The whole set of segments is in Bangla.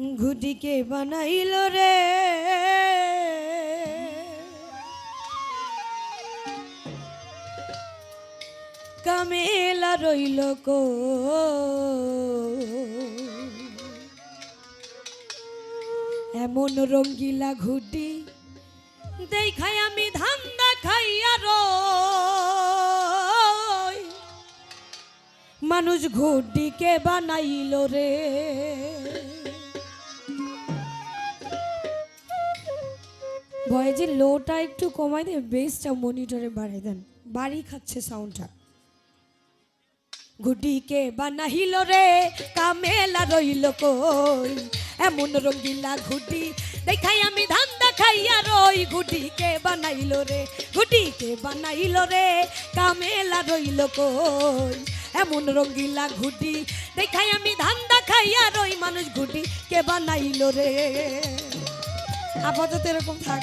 ঘুটিকে বানাইল রে। কামেলা রইল কো। এমন রঙ্গিলা ঘুটি দেখাই আমি ধান্দা খাইয়া রই। মানুষ ঘুটিকে বানাইল রে। ভয়েজে লোটা একটু কমাই দিয়ে বেসটা মনিটরে বাড়িয়ে দেন। বাড়ি খাচ্ছে সাউন্ডটা ঘুটিকে বানাইল রে? কামেলা রইল কই? এমন রঙ্গিলা ঘুটি দেখাই আমি ধান্দা খাইয়া রই। ঘুটিকে বানাইল রে? ঘুটিকে বানাইল রে? কামেলা রইল কই? এমন রঙ্গিলা ঘুটি দেখাই আমি ধান্দা খাইয়া রই। মানুষ ঘুটি কে বানাইল রে? আপাতত এরকম থাক।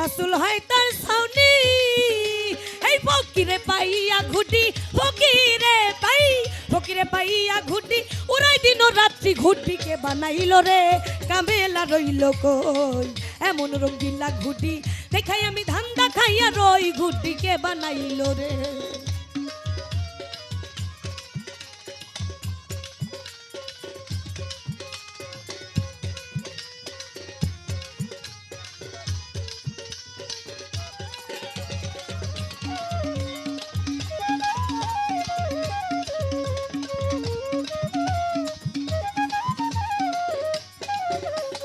রাসুল হয় তার সাউনি এই ফকিরে পাইয়া ঘুটি, ফকিরে পাই, ফকিরে পাইয়া ঘুটি, উড়াই দিন রাত্রি ঘুটিকে বানাইল রে, কামেলা রইল কই? এমন রঙ্গিলা ঘুটি, দেখাই আমি ধান্দা খাইয়া রই ঘুটিকে বানাইল রে।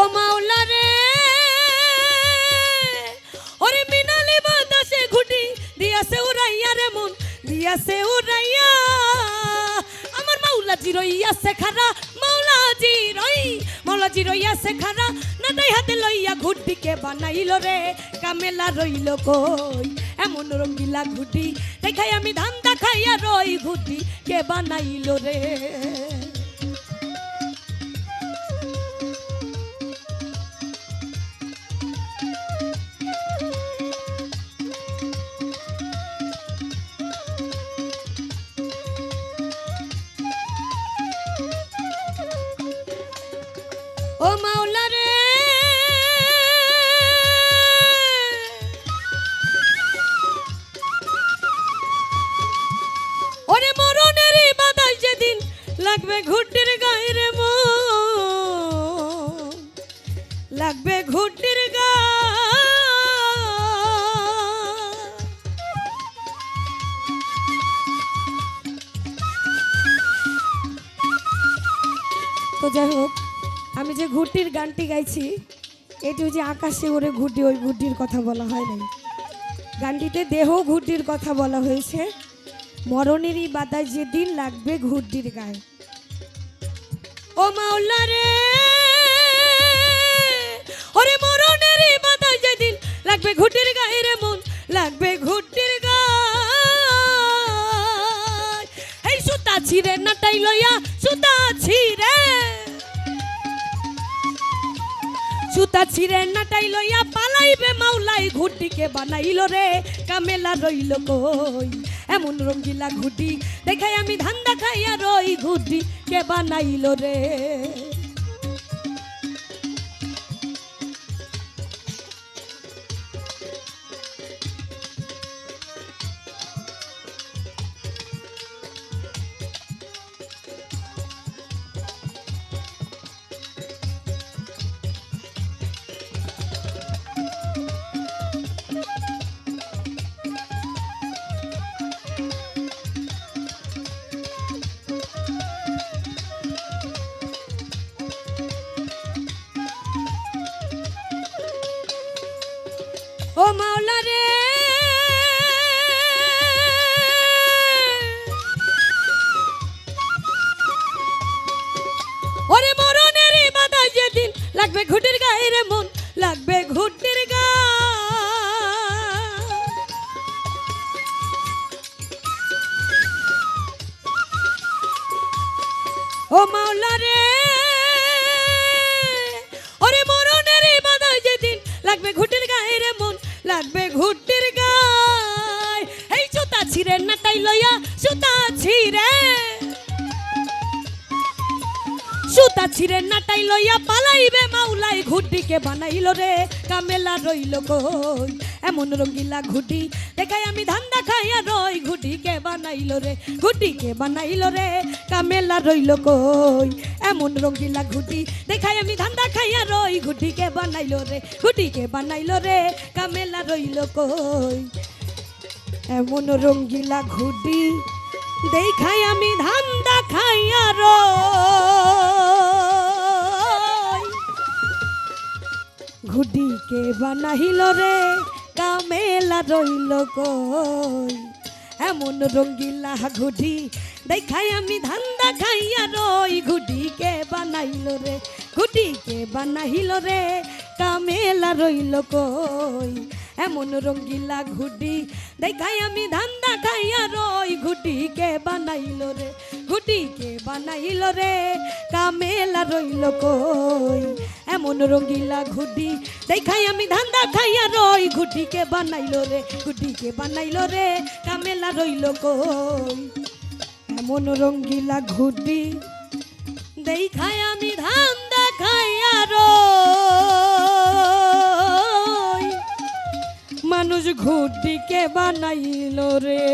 ও মাওলা রে। ওরে মিনালি বাতাসে ঘুটি দিয়াছে উড়াইয়া রে মন দিয়াছে উড়াইয়া। আমার মাওলা জি রইয়াছে খারা মাওলা জি রই মাওলা জি রইয়াছে খারা হাতে লইয়া ঘুটিকে বানাইল রে, কামেলা রইল কই? এমন রঙ্গিলা ঘুটি, দেখাই আমি ধান্দা খাইয়া রই ঘুটি কে বানাইল রে। ও মাওলা রে। ওরে মরণের বাদাই যেদিন লাগবে ঘুটির গায়ে রে মন, লাগবে ঘুটির গা তো যাই হোক আমি যে ঘুটির গানটি গাইছি, এটি যে আকাশে ওরে ঘুটি ওই ঘুটির কথা বলা হয় নাই। গানটিতে দেহ ঘুটির কথা বলা হয়েছে, মরণেরই বাদায় যেদিন লাগবে ঘুটির গায়ে। ও মাওলা রে সুতা ছিঁড়ে নাটাই লইয়া পালাইবে মাওলাই, ঘুটিকে বানাইল রে, কামেলা রইল কই? এমন রঙ্গিলা ঘুটি, দেখাই আমি ধান্দা খাইয়া রই ঘুটি কে বানাইল রে। ও মাওলা রে। ওরে মরণের মাথা যেদিন লাগবে ঘুটির গায়ে রে মন, লাগবে ঘুটির গা। ও মাওলা রে। সুতা ছিঁড়ে নাটাই লইয়া পালাইবে মাউলাই ঘুটিকে বানাইলো রে, কামেলা রইল কই? এমন রঙ্গিলা ঘুটি, দেখাই আমি ধান্দা খাইয়া রই, ঘুটিকে বানাইলো রে, ঘুটিকে বানাইলো রে, কামেলা রইল কই? এমন রঙ্গিলা ঘুটি, দেখাই আমি ধান্দা খাইয়া রই, ঘুটিকে বানাইলো রে, ঘুটিকে বানাইলো রে, কামেলা রইল কই? এমন রঙ্গিলা ঘুটি, দেখাই আমি ধান্দা খাইয়া রই। ঘুটিকে বানাইল রে? কামেলা রইল কই? এমন রঙ্গিলা ঘুটি দেখাই আমি, ধান্দা খাইয়া রই। ঘুটি কে বানাইল রে? ঘুটি কে বানাহিল রে? কামেলা রইল কই? এমন রঙ্গিলা ঘুটি। দেখাই আমি ধান্দা খাইয়া রই। ঘুটিকে বানাইল রে, ঘুটিকে বানাইল রে। কামেলা রইল কই? এমন রঙ্গিলা ঘুটি। দেখাই আমি ধান্দা খাইয়া রই। ঘুটিকে বানাইল রে, ঘুটিকে বানাইল রে। কামেলা রইল কই? এমন রঙ্গিলা ঘুটি। দেখাই আমি ঘুটিকে বানাইল রে।